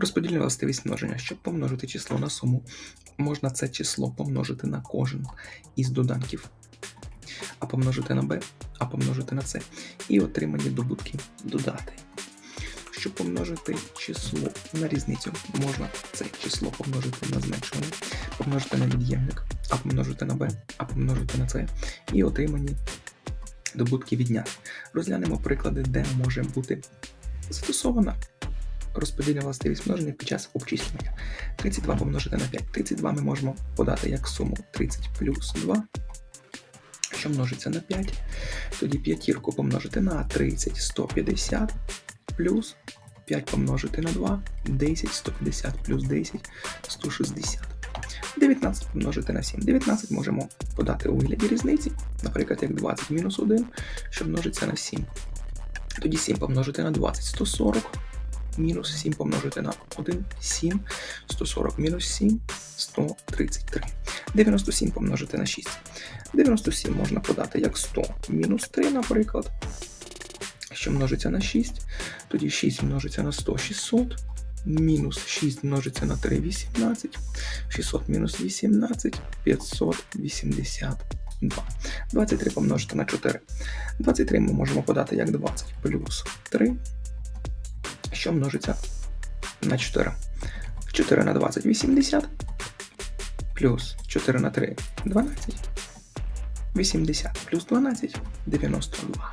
Розподільна властивість множення. Щоб помножити число на суму, можна це число помножити на кожен із доданків, а помножити на b, а помножити на c. І отримані добутки додати. Щоб помножити число на різницю, можна це число помножити на зменшуване, помножити на від'ємник, а помножити на b, а помножити на c. І отримані добутки відняти. Розглянемо приклади, де може бути застосована розподільна властивість множення під час обчислення. 32 помножити на 5. 32 ми можемо подати як суму 30 плюс 2, що множиться на 5. Тоді п'ятірку помножити на 30, 150 плюс 5 помножити на 2, 10, 150 плюс 10, 160. 19 помножити на 7. 19 можемо подати у вигляді різниці, наприклад, як 20 мінус 1, що множиться на 7. Тоді 7 помножити на 20, 140, мінус 7 помножити на 1, 7, 140 мінус 7, 133. 97 помножити на 6. 97 можна подати як 100 мінус 3, наприклад, що множиться на 6. Тоді 6 множиться на 100, 600. Мінус 6 множиться на 3, 18. 600 мінус 18, 582. 23 помножити на 4. 23 ми можемо подати як 20 плюс 3, що множиться на 4. 4 на 20 80, плюс 4 на 3 12, 80 плюс 12 92.